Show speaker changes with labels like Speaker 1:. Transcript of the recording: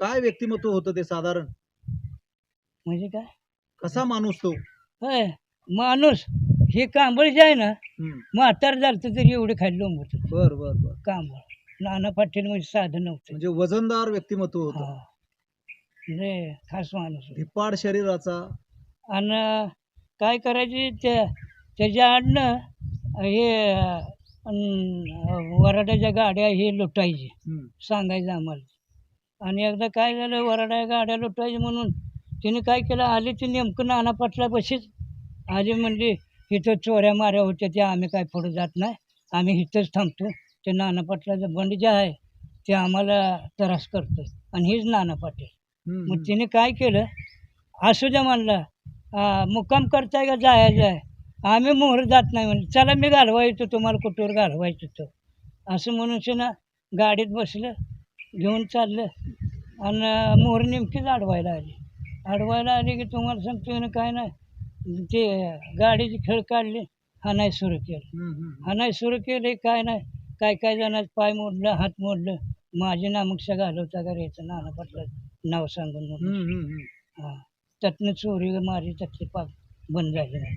Speaker 1: काय व्यक्तिमत्व होतं ते साधारण?
Speaker 2: म्हणजे काय?
Speaker 1: कसा माणूस तो?
Speaker 2: होय माणूस हे कांबळ जे आहे ना. म्हातार झालं तरी एवढे खाली लोंबत होते
Speaker 1: बर बर बर.
Speaker 2: कांबळ. नाना पाटील म्हणजे साधं नव्हतं.
Speaker 1: म्हणजे वजनदार व्यक्तिमत्व होतं.
Speaker 2: हा. लय खास माणूस होता.
Speaker 1: धिप्पाड शरीराचा.
Speaker 2: आणि काय करायचे त्या त्याच्या आडनं हे वराड्याच्या गाड्या हे लुटायचे.
Speaker 1: हम्म.
Speaker 2: सांगायचं आम्हाला. आणि एकदा काय झालं वराड्या गाड्या लुटायचे म्हणून तिने काय केलं आले ते नेमकं नाना पाटला बशीच आले म्हणले इथं चोऱ्या माऱ्या होत्या त्या आम्ही काय पुढे जात नाही. आम्ही इथंच थांबतो. ते नाना पाटलाचं बंड जे आहे ते आम्हाला त्रास करतो. आणि हेच नाना पाटील. मग. तिने काय केलं असू द्या म्हणला "आ, मुक्काम करताय का जायचं आहे? आम्ही मोहर जात नाही म्हणलं. चला मी घालवा येतो तुम्हाला कुठवर घालवायचं तो असं म्हणून ना गाडीत बसलं. घेऊन चाललं. आणि मोहर नेमकीच अडवायला आली. अडवायला आली की तुम्हाला सांगतो ना काय नाही ते गाडीची खेळ काढली हाणाय सुरू केलं. हाणाय सुरू केले काय नाही. काय काय जणांचं पाय मोडलं हात मोडलं. माझे नामक्षा घालवता का याचं नाना पाटलं नाव सांगून. हा. त्यातनं चोरी मारी त्यातले पाक बंद झाले नाही.